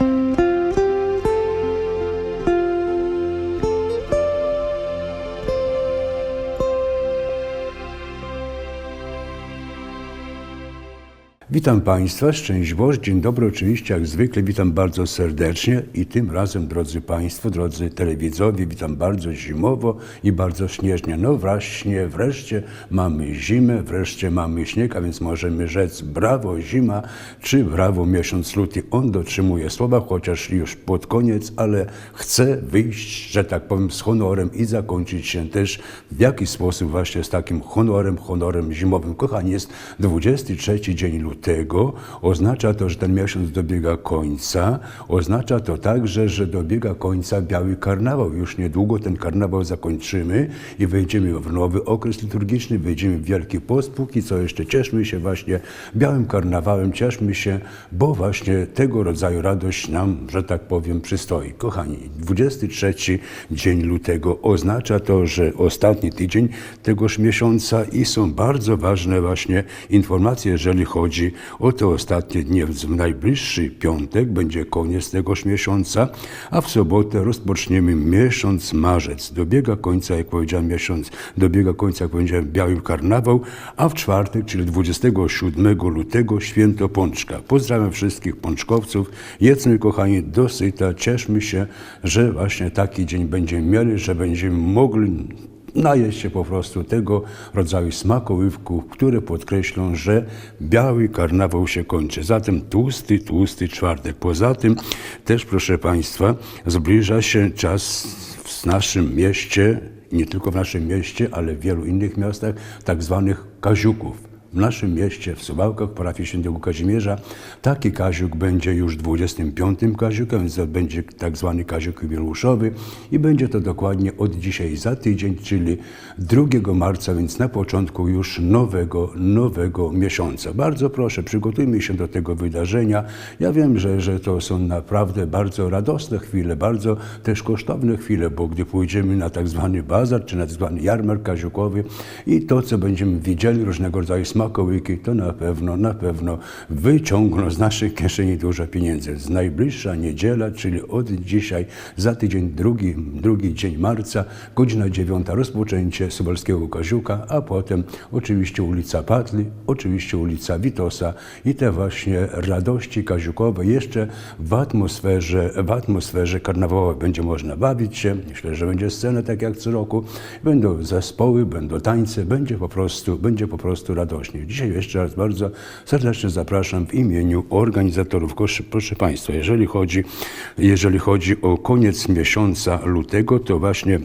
Thank you. Witam Państwa, szczęść Boże, dzień dobry, oczywiście jak zwykle witam bardzo serdecznie i tym razem, drodzy Państwo, drodzy telewidzowie, witam bardzo zimowo i bardzo śnieżnie. No właśnie, wreszcie mamy zimę, wreszcie mamy śnieg, a więc możemy rzec brawo zima, czy brawo miesiąc luty. On dotrzymuje słowa, chociaż już pod koniec, ale chce wyjść, że tak powiem, z honorem i zakończyć się też w jakiś sposób właśnie z takim honorem, honorem zimowym. Kochani, jest 23 dzień lutego, oznacza to, że ten miesiąc dobiega końca, oznacza to także, że dobiega końca biały karnawał. Już niedługo ten karnawał zakończymy i wejdziemy w nowy okres liturgiczny, wejdziemy w Wielki Post. Póki co jeszcze cieszmy się właśnie białym karnawałem, cieszmy się, bo właśnie tego rodzaju radość nam, że tak powiem, przystoi. Kochani, 23 dzień lutego oznacza to, że ostatni tydzień tegoż miesiąca i są bardzo ważne właśnie informacje, jeżeli chodzi o te ostatnie dni. W najbliższy piątek będzie koniec tegoż miesiąca, a w sobotę rozpoczniemy miesiąc marzec. Dobiega końca, jak powiedziałem, miesiąc, dobiega końca, jak powiedziałem, biały karnawał, a w czwartek, czyli 27 lutego, święto pączka. Pozdrawiam wszystkich pączkowców. Jedzmy, kochani, dosyta. Cieszmy się, że właśnie taki dzień będziemy mieli, że będziemy mogli najeść się po prostu tego rodzaju smakoływków, które podkreślą, że biały karnawał się kończy. Zatem tłusty, tłusty czwartek. Poza tym też, proszę Państwa, zbliża się czas w naszym mieście, nie tylko w naszym mieście, ale w wielu innych miastach, tak zwanych kaziuków. W naszym mieście, w Suwałkach, parafii świętego Kazimierza, taki kaziuk będzie już 25 kaziukiem, więc będzie tak zwany kaziuk jubileuszowy i będzie to dokładnie od dzisiaj za tydzień, czyli 2 marca, więc na początku już nowego, nowego miesiąca. Bardzo proszę, przygotujmy się do tego wydarzenia. Ja wiem, że, że to są naprawdę bardzo radosne chwile, bardzo też kosztowne chwile, bo gdy pójdziemy na tak zwany bazar, czy na tak zwany jarmark kaziukowy i to, co będziemy widzieli, różnego rodzaju smakołyki, to na pewno, na pewno wyciągną z naszych kieszeni dużo pieniędzy. Z najbliższa niedziela, czyli od dzisiaj, za tydzień, drugi, drugi dzień marca, godzina dziewiąta, rozpoczęcie Subalskiego Kaziuka, a potem oczywiście ulica Patli, oczywiście ulica Witosa i te właśnie radości kaziukowe jeszcze w atmosferze, w atmosferze karnawałowej będzie można bawić się. Myślę, że będzie scena tak jak co roku. Będą zespoły, będą tańce, będzie po prostu, będzie po prostu radośnie. Dzisiaj jeszcze raz bardzo serdecznie zapraszam w imieniu organizatorów. Proszę Państwa, jeżeli chodzi, jeżeli chodzi o koniec miesiąca lutego, to właśnie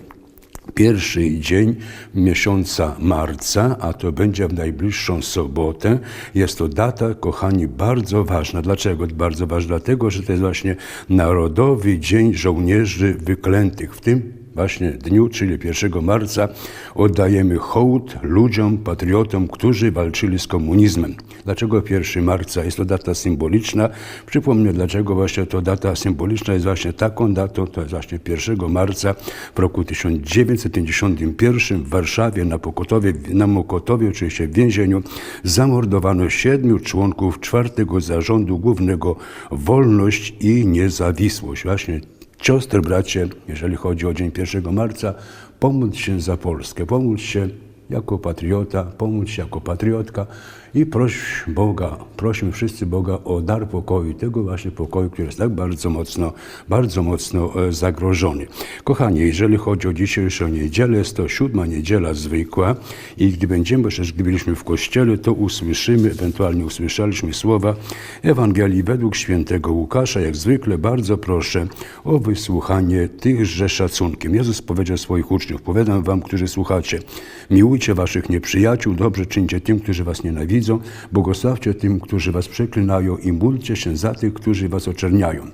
Pierwszy dzień miesiąca marca, a to będzie w najbliższą sobotę, jest to data, kochani, bardzo ważna. Dlaczego bardzo ważna? Dlatego, że to jest właśnie Narodowy Dzień Żołnierzy Wyklętych. W tym właśnie dniu, czyli 1 marca, oddajemy hołd ludziom, patriotom, którzy walczyli z komunizmem. Dlaczego 1 marca? Jest to data symboliczna. Przypomnę, dlaczego właśnie to data symboliczna jest właśnie taką datą, to jest właśnie 1 marca w roku 1951 w Warszawie na Pokotowie, na Mokotowie, oczywiście w więzieniu, zamordowano siedmiu członków czwartego zarządu głównego Wolność i Niezawisłość. Właśnie Siostry, bracie, jeżeli chodzi o dzień 1 marca, pomóc się za Polskę, pomóc się jako patriota, pomóc się jako patriotka i proś Boga, prosimy wszyscy Boga o dar pokoju, tego właśnie pokoju, który jest tak bardzo mocno, bardzo mocno e, zagrożony. Kochani, jeżeli chodzi o dzisiejszą niedzielę, jest to siódma niedziela zwykła i gdy będziemy, jeszcze gdy byliśmy w kościele, to usłyszymy, ewentualnie usłyszeliśmy słowa Ewangelii według świętego Łukasza. Jak zwykle bardzo proszę o wysłuchanie tychże szacunkiem. Jezus powiedział swoich uczniów, powiadam wam, którzy słuchacie, miłujcie waszych nieprzyjaciół, dobrze czyńcie tym, którzy was nienawidzą, błogosławcie tym, którzy was przeklinają i módlcie się za tych, którzy was oczerniają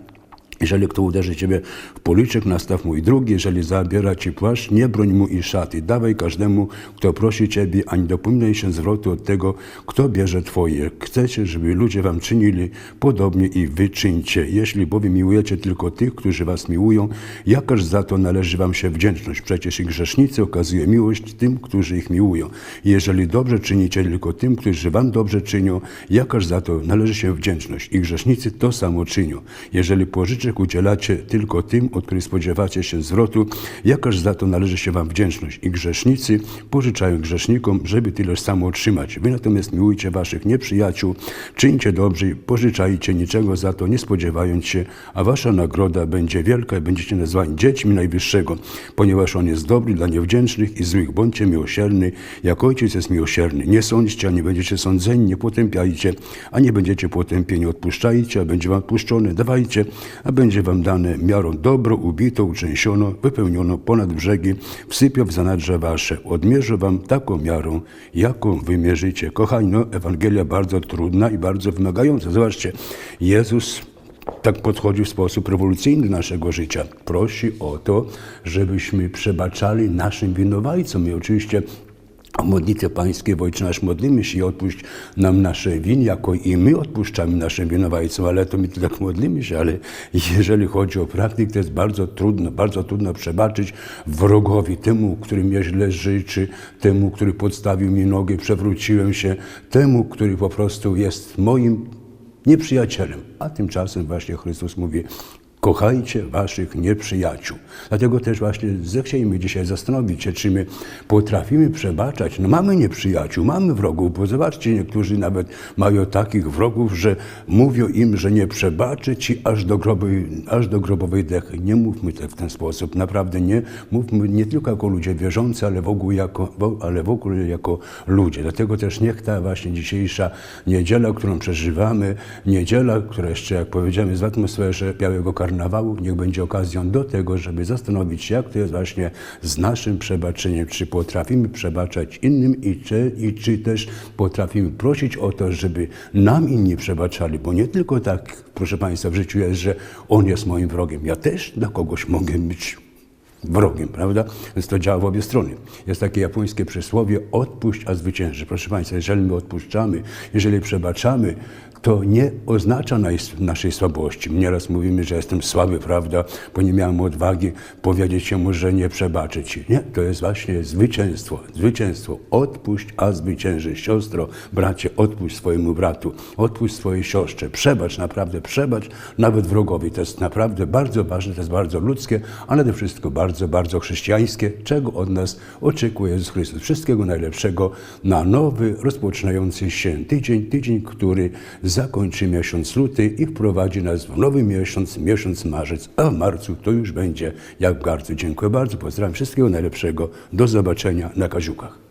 Jeżeli kto uderzy ciebie w policzek, nastaw mu i drugi. Jeżeli zabiera ci płaszcz, nie broń mu i szaty. Dawaj każdemu, kto prosi ciebie, a nie dopominaj się zwrotu od tego, kto bierze twoje. Chcecie, żeby ludzie wam czynili podobnie i wy czyńcie. Jeśli bowiem miłujecie tylko tych, którzy was miłują, jakaż za to należy wam się wdzięczność? Przecież i grzesznicy okazuje miłość tym, którzy ich miłują. Jeżeli dobrze czynicie tylko tym, którzy wam dobrze czynią, jakaż za to należy się wdzięczność? I grzesznicy to samo czynią. Jeżeli udzielacie tylko tym, od których spodziewacie się zwrotu, jakaż za to należy się wam wdzięczność? I grzesznicy pożyczają grzesznikom, żeby tyleż samo otrzymać. Wy natomiast miłujcie waszych nieprzyjaciół, czyńcie dobrze, i pożyczajcie niczego za to, nie spodziewając się, a wasza nagroda będzie wielka i będziecie nazwani dziećmi Najwyższego, ponieważ On jest dobry dla niewdzięcznych i złych. Bądźcie miłosierny, jak Ojciec jest miłosierny. Nie sądźcie, a nie będziecie sądzeni, nie potępiajcie, a nie będziecie potępieni. Odpuszczajcie, a będzie wam odpuszczone. Dawajcie, a będzie wam dane miarą dobro, ubito, uczęsiono, wypełniono ponad brzegi, wsypią w zanadrze wasze. Odmierzę wam taką miarą, jaką wymierzycie. Kochani, no, Ewangelia bardzo trudna i bardzo wymagająca. Zobaczcie, Jezus tak podchodzi w sposób rewolucyjny do naszego życia. Prosi o to, żebyśmy przebaczali naszym winowajcom. I oczywiście w modlitwie pańskiej Ojcze nasz modlimy się i odpuść nam nasze winy, jako i my odpuszczamy naszym winowajcom, ale to my tu tak modlimy się, ale jeżeli chodzi o praktykę, to jest bardzo trudno, bardzo trudno przebaczyć wrogowi, temu, który mnie źle życzy, temu, który podstawił mi nogę, przewróciłem się, temu, który po prostu jest moim nieprzyjacielem. A tymczasem właśnie Chrystus mówi, kochajcie waszych nieprzyjaciół. Dlatego też właśnie zechciejmy dzisiaj zastanowić się, czy my potrafimy przebaczać. No mamy nieprzyjaciół, mamy wrogów, bo zobaczcie, niektórzy nawet mają takich wrogów, że mówią im, że nie przebaczy ci aż do grobowej, aż do grobowej dechy. Nie mówmy tak w ten sposób, naprawdę nie. Mówmy nie tylko jako ludzie wierzący, ale w ogóle jako, ale w ogóle jako ludzie. Dlatego też niech ta właśnie dzisiejsza niedziela, którą przeżywamy, niedziela, która jeszcze, jak powiedziałem, jest w atmosferze Białego Karnawału, niech będzie okazją do tego, żeby zastanowić się, jak to jest właśnie z naszym przebaczeniem, czy potrafimy przebaczać innym i czy, i czy też potrafimy prosić o to, żeby nam inni przebaczali, bo nie tylko tak, proszę Państwa, w życiu jest, że on jest moim wrogiem. Ja też dla kogoś mogę być wrogiem, prawda? Więc to działa w obie strony. Jest takie japońskie przysłowie odpuść, a zwycięży. Proszę Państwa, jeżeli my odpuszczamy, jeżeli przebaczamy, to nie oznacza nas- naszej słabości. Nieraz mówimy, że jestem słaby, prawda, bo nie miałem odwagi powiedzieć mu, że nie przebaczę ci. Nie, to jest właśnie zwycięstwo. Zwycięstwo. Odpuść, a zwycięży. Siostro, bracie, odpuść swojemu bratu, odpuść swojej siostrze. Przebacz, naprawdę przebacz, nawet wrogowi. To jest naprawdę bardzo ważne, to jest bardzo ludzkie, ale to wszystko bardzo, bardzo chrześcijańskie, czego od nas oczekuje Jezus Chrystus. Wszystkiego najlepszego na nowy, rozpoczynający się tydzień, tydzień, który zakończy miesiąc luty i wprowadzi nas w nowy miesiąc, miesiąc marzec, a w marcu to już będzie jak garcu. Dziękuję bardzo, pozdrawiam wszystkiego najlepszego. Do zobaczenia na Kaziukach.